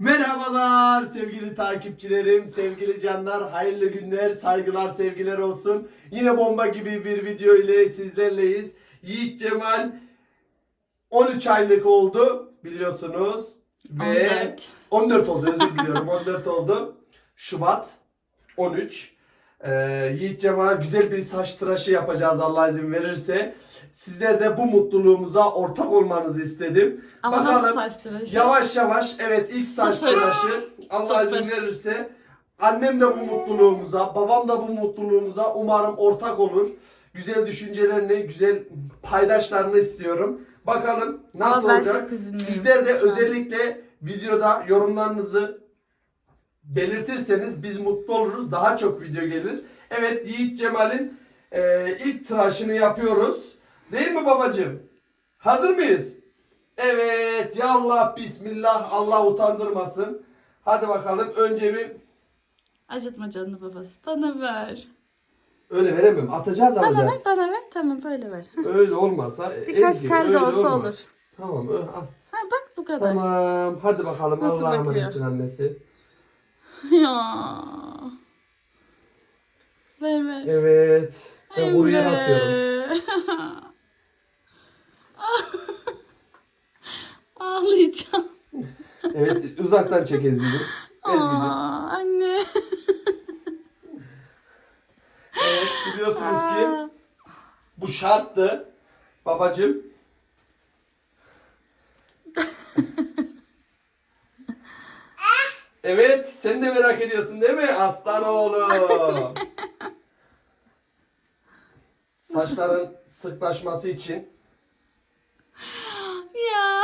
Merhabalar sevgili takipçilerim, sevgili canlar, hayırlı günler, saygılar, sevgiler olsun. Yine bomba gibi bir video ile sizlerleyiz. Yiğit Cemal 13 aylık oldu biliyorsunuz. Ve 14. 14 oldu özür diliyorum 14 oldu. Şubat 13. Ee, Yiğit Cemal'a güzel bir saç tıraşı yapacağız Allah izin verirse. Sizler de bu mutluluğumuza ortak olmanızı istedim. Ama Bakalım. nasıl saç tıraşı? Yavaş yavaş evet ilk saç Sıfır. tıraşı Allah izin verirse annem de bu mutluluğumuza, babam da bu mutluluğumuza umarım ortak olur. Güzel düşüncelerini, güzel paydaşlarını istiyorum. Bakalım nasıl Ama ben olacak. çok üzülüyorum Sizler de özellikle videoda yorumlarınızı belirtirseniz biz mutlu oluruz. Daha çok video gelir. Evet Yiğit Cemal'in e, ilk tıraşını yapıyoruz. Değil mi babacığım? Hazır mıyız? Evet ya Allah bismillah Allah utandırmasın. Hadi bakalım önce bir Acıtma canını babası. Bana ver. öyle veremem atacağız Bana ver, alacağız. bana ver. Tamam böyle ver. Öyle olmazsa Birkaç Ezgi, tel de olsa olmaz. olur. Tamam ö- al. Ha bak bu kadar. Tamam hadi bakalım Nasıl Allah'a bakıyor? emanetsin annesi. Ya. Ver ver. Evet. Ben buraya Emre. atıyorum. Ağlayacağım. Evet uzaktan çek Ezgi'cim. Aa, Ezgi'cim. anne. Evet biliyorsunuz ki bu şarttı. Babacım. Evet sen de merak ediyorsun değil mi aslan oğlum? Saçların sıklaşması için ya.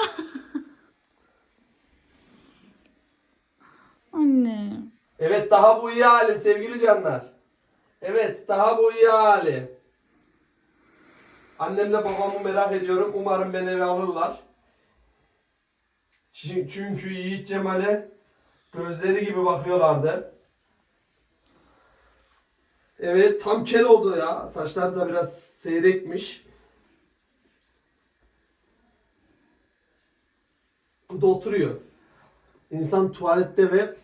Anne. Evet daha bu iyi hali sevgili canlar. Evet daha bu iyi hali. Annemle babamı merak ediyorum. Umarım beni eve alırlar. Çünkü Yiğit Cemal'e gözleri gibi bakıyorlardı. Evet tam kel oldu ya. Saçları da biraz seyrekmiş. Bu da oturuyor. İnsan tuvalette ve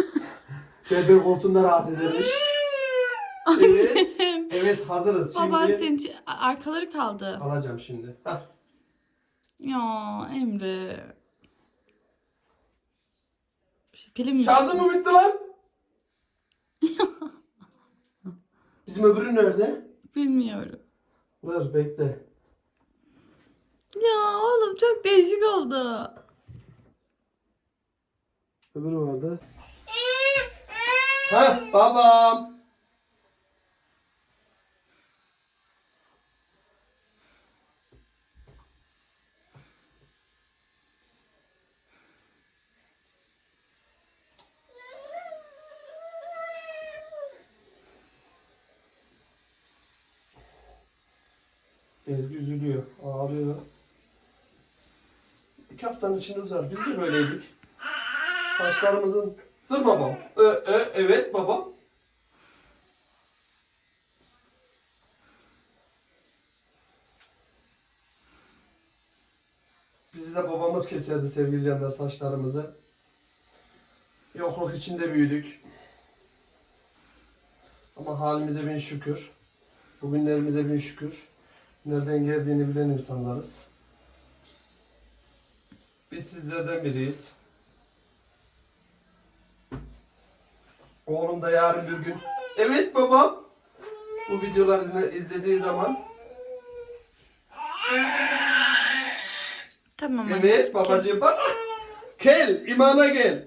berber koltuğunda rahat edermiş. Evet. Evet hazırız. Baba Şimdi senin için- arkaları kaldı. alacağım şimdi. Hah. Ya Emre. Film mi? Şarjım mı bitti lan? Bizim öbürü nerede? Bilmiyorum. Dur bekle. Ya oğlum çok değişik oldu. Öbürü vardı. Ha babam. Ezgi üzülüyor. Ağlıyor. İki haftanın içinde uzar. Biz de böyleydik. Saçlarımızın... Dur babam. Ö, ö, evet babam. Bizi de babamız keserdi sevgili canlar saçlarımızı. Yokluk içinde büyüdük. Ama halimize bin şükür. Bugünlerimize bin şükür. Nereden geldiğini bilen insanlarız. Biz sizlerden biriyiz. Oğlum da yarın bir gün. Evet babam. Bu videolarını izlediği zaman. Tamam. Evet babacığım bak. Gel imana gel.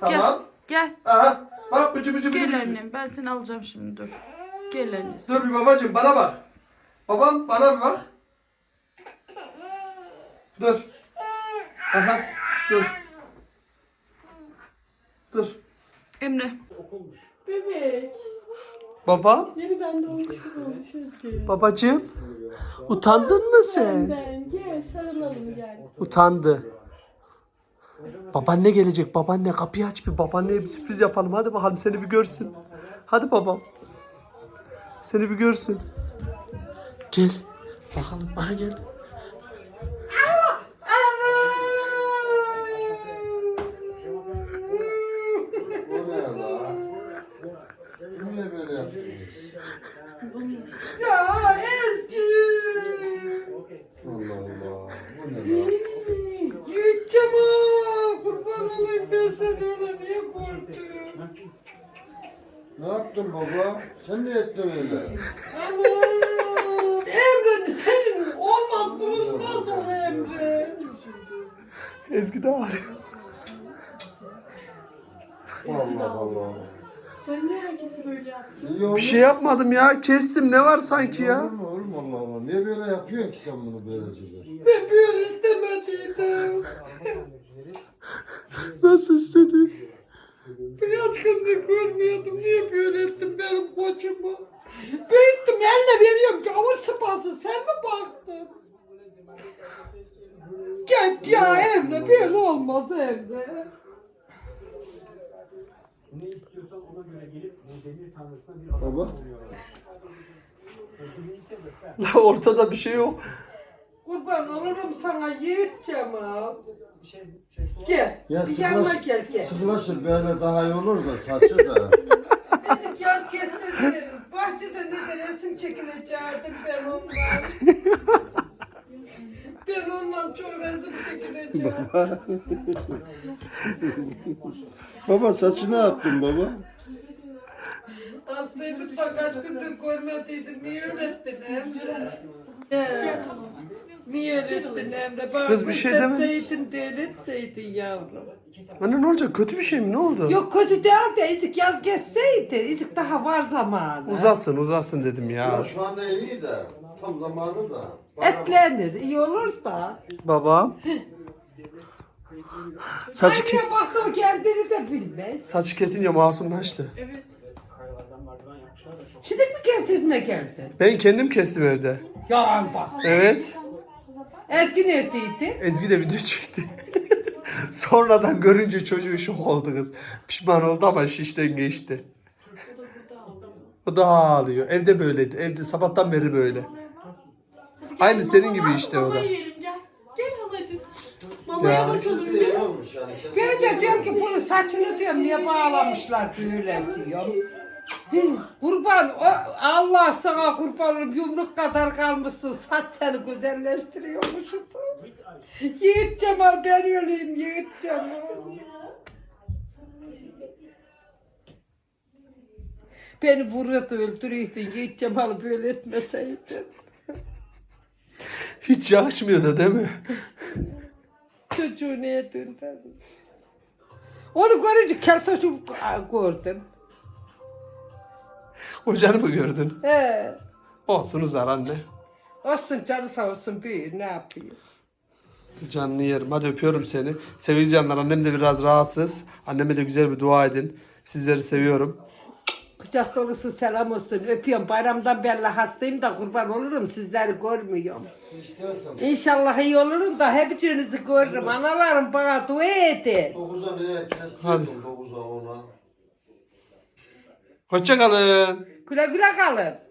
Tamam. Gel. Aha. Bak bıcı bıcı bıcı. Gel bıcı. annem. Ben seni alacağım şimdi dur. Gel annesi. Dur bir babacığım bana bak. Babam bana bir bak. Dur. Aha. Dur. Dur. Emre. Bebek. Baba. Yeniden doğmuş kız olmuş Özgür. Babacığım. Utandın mı sen? Benden gel sarılalım gel. Utandı. Babaanne gelecek. Babaanne kapıyı aç bir. Babaanneye bir sürpriz yapalım. Hadi bakalım seni bir görsün. Hadi babam. Seni bir görsün. Gel. Bakalım. Aha geldi. Kimle böyle yaptınız? ya eski. Allah Allah. Bu ne lan? Yürüteceğim ha. Kurban olayım ben seni niye korktun? Yaptın baba? Sen ne ettin öyle? Anam. Emre senin olmaz bulunmaz o Emre. Ezgi de ağlıyor. Allah Allah. Sen niye herkesi böyle yaptın? İyi. Bir şey yapmadım ya. Kestim. Ne var sanki ya? Olur mu oğlum Allah Allah. Niye böyle yapıyorsun ki sen bunu böylece? Ben böyle istemediydim. Nasıl istedin? Biraz kızlık görmüyordum. Niye böyle ettin benim koçuma? Büyüttüm eline veriyorum ki avur sıpası. Sen mi baktın? Git ya Emre böyle olmaz Emre. Ne istiyorsan ona göre gelip bu demir tanrısına bir adam Baba. oluyorlar. Ortada bir şey yok. Kurban olurum sana Yiğit Cemal. bir şey, şey Gel. Ya bir yanıma sıkılaş, gel gel. sıkılaşır böyle daha iyi olur da saçı da. Bizi yaz geçsin. Bahçede ne de resim çekilecektim ben ondan. ben ondan çok resim çekileceğim. baba saçı ne yaptın baba? Hastaydım da kaç gündür görmediydim. Niye öğrettin Emre? He. Niye öğrettin Emre? Bak, Kız bir şey deme. Seydin de öğretseydin yavrum. Anne ne olacak? Kötü bir şey mi? Ne oldu? Yok kötü değil de İzik yaz geçseydi. İzik daha var zamanı. Uzasın uzasın dedim ya. Ya şu anda iyi de tam zamanı da. Bana- Etlenir. iyi olur da. Babam. Saçı, ke- Anne baksa o kendini de bilmez. saçı kesince masumlaştı. çok Şimdi mi kesizme geldin? Ben kendim kestim evde. Yalan bak. Evet. Eski neredeydi? Ezgi de video çekti. Sonradan görünce çocuğu şok oldu kız. Pişman oldu ama şişten geçti. O da ağlıyor. Evde böyleydi. Evde sabahtan beri böyle. Aynı senin gibi işte o da. yiyelim gel. Gel halacığım. Ya. Da iyi olmuş yani. Ben de diyorum ki bunun saçını diyorum niye bağlamışlar böyle diyorum. Kurban o, Allah sana kurban olayım yumruk kadar kalmışsın saç seni güzelleştiriyormuş. Yiğit Cemal ben öleyim Yiğit Cemal. Beni vuruyordu öldürüyordu Yiğit Cemal'i böyle etmeseydin. Hiç yakışmıyor da değil mi? Çocuğu neye döndürdün? Onu görünce keltoşu gördüm. Kocanı mı gördün? He. Olsun uzar anne. Olsun canı sağ olsun büyür ne yapayım. Canını yerim. Hadi öpüyorum seni. Sevgili canlar annem de biraz rahatsız. Anneme de güzel bir dua edin. Sizleri seviyorum. Kucak dolusu selam olsun. Öpüyorum. Bayramdan belli hastayım da kurban olurum. Sizleri görmüyorum. İstersen İnşallah iyi olurum da hepinizi görürüm. Analarım bana dua edin. 9'a niye Hadi. kestirdim 9'a 10'a? Hoşçakalın. Güle güle kalın.